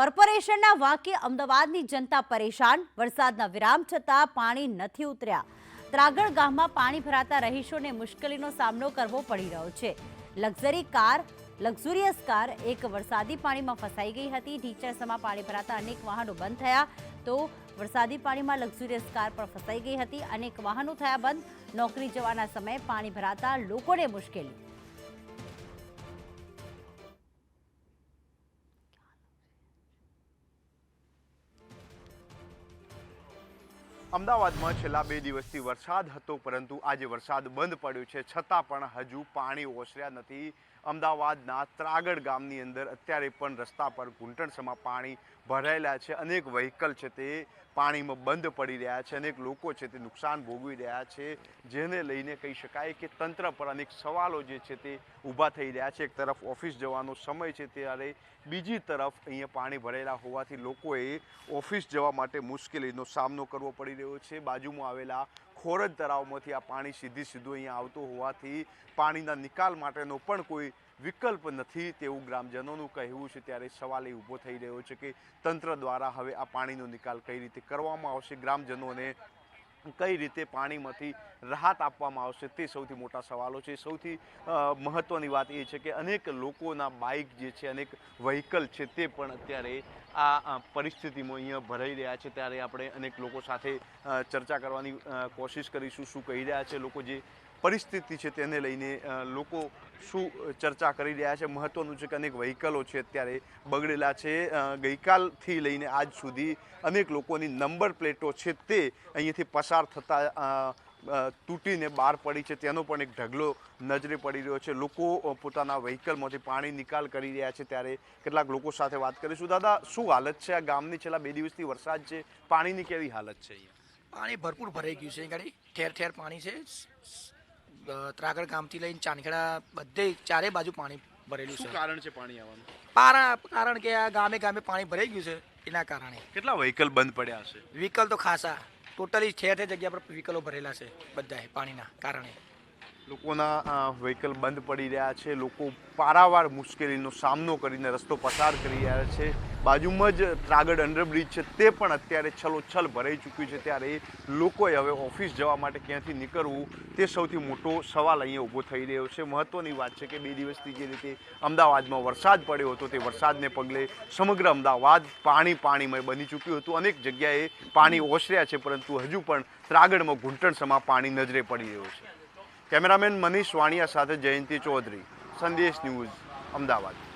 કોર્પોરેશનના વાક્ય અમદાવાદની જનતા પરેશાન. વરસાદના વિરામ છતાં પાણી નથી ઉતર્યા. ત્રાગણ ગામમાં પાણી ભરાતા રહીશોને મુશ્કેલીનો સામનો કરવો પડી રહ્યો છે. લક્ઝરી કાર, લક્ઝુરિયસ કાર એક વરસાદી પાણીમાં ફસાઈ ગઈ હતી. ઢીચરસમાં પાણી ભરાતા અનેક વાહનો બંધ થયા તો વરસાદી પાણીમાં લક્ઝુરિયસ કાર પણ ફસાઈ ગઈ હતી. અનેક વાહનો થયા બંધ. નોકરી જવાના સમયે પાણી ભરાતા લોકોને મુશ્કેલી. અમદાવાદમાં છેલ્લા બે દિવસથી વરસાદ હતો, પરંતુ આજે વરસાદ બંધ પડ્યો છે. છતાં પણ હજુ પાણી ઓસર્યા નથી. અમદાવાદના ત્રાગડ ગામની અંદર અત્યારે પણ રસ્તા પર ઘૂંટણસમાં પાણી ભરાયેલા છે. અનેક વ્હીકલ છે તે પાણીમાં બંધ પડી રહ્યા છે. અનેક લોકો છે તે નુકસાન ભોગવી રહ્યા છે. જેને લઈને કહી શકાય કે તંત્ર પર અનેક સવાલો જે છે તે ઊભા થઈ રહ્યા છે. એક તરફ ઓફિસ જવાનો સમય છે ત્યારે બીજી તરફ અહીંયા પાણી ભરેલા હોવાથી લોકોએ ઓફિસ જવા માટે મુશ્કેલીનો સામનો કરવો પડી રહ્યો છે. બાજુમાં આવેલા ખોરજ તળાવમાંથી આ પાણી સીધી સીધું અહીંયા આવતું હોવાથી પાણીના નિકાલ માટેનો પણ કોઈ વિકલ્પ નથી તેવું ગ્રામજનોનું કહેવું છે. ત્યારે સવાલ એ ઊભો થઈ રહ્યો છે કે તંત્ર દ્વારા હવે આ પાણીનો નિકાલ કઈ રીતે કરવામાં આવશે? ગ્રામજનોને કઈ રીતે પાણીમાંથી રાહત આપવામાં આવશે? તે સૌથી મોટા સવાલો છે. સૌથી મહત્ત્વની વાત એ છે કે અનેક લોકોના બાઇક જે છે, અનેક વ્હીકલ છે તે પણ અત્યારે આ પરિસ્થિતિમાં અહીંયા ભરાઈ રહ્યા છે. ત્યારે આપણે અનેક લોકો સાથે ચર્ચા કરવાની કોશિશ કરીશું. શું કહી રહ્યા છે લોકો જે પરિસ્થિતિ છે તેને લઈને લોકો શું ચર્ચા કરી રહ્યા છે? મહત્ત્વનું છે કે અનેક વ્હીકલો છે અત્યારે બગડેલા છે. ગઈકાલથી લઈને આજ સુધી અનેક લોકોની નંબર પ્લેટો છે તે અહીંયાથી પસાર થતા તૂટીને બહાર પડી છે. તેનો પણ એક ઢગલો નજરે પડી રહ્યો છે. લોકો પોતાના વ્હીકલમાંથી પાણી નિકાલ કરી રહ્યા છે ત્યારે કેટલાક લોકો સાથે વાત કરીશું. દાદા, શું હાલત છે આ ગામની? છેલ્લા બે દિવસથી વરસાદ છે. પાણીની કેવી હાલત છે પાણી ભરપૂર ભરાઈ ગયું છે. અહીં ઠેર ઠેર પાણી છે. ત્રાગડ ગામથી લઈને ચાંદખેડા બધે ચારે બાજુ પાણી ભરેલું છે. કારણ છે પાણી આવવાનું? પારા કારણ કે આ ગામે ગામે પાણી ભરાઈ ગયું છે એના કારણે. કેટલા વ્હીકલ બંધ પડ્યા છે વ્હીકલ તો ખાસા. ટોટલી ઠેર ઠેર જગ્યા પર વ્હીકલો ભરેલા છે બધાએ પાણીના કારણે. લોકોના વ્હીકલ બંધ પડી રહ્યા છે. લોકો પારાવાર મુશ્કેલીનો સામનો કરીને રસ્તો પસાર કરી રહ્યા છે. બાજુમાં જ ત્રાગડ અંડરબ્રિજ છે, તે પણ અત્યારે છલોછલ ભરાઈ ચૂક્યું છે. ત્યારે લોકોએ હવે ઓફિસ જવા માટે ક્યાંથી નીકળવું, તે સૌથી મોટો સવાલ અહીંયા ઊભો થઈ રહ્યો છે. મહત્ત્વની વાત છે કે બે દિવસથી જે રીતે અમદાવાદમાં વરસાદ પડ્યો હતો, તે વરસાદને પગલે સમગ્ર અમદાવાદ પાણી પાણીમય બની ચૂક્યું હતું. અનેક જગ્યાએ પાણી ઓસર્યા છે, પરંતુ હજુ પણ ત્રાગડમાં ઘૂંટણસમાં પાણી નજરે પડી રહ્યો છે. કેમેરામેન મનીષ વાણિયા સાથે જયંતિ ચૌધરી સંદેશ ન્યૂઝ અમદાવાદ.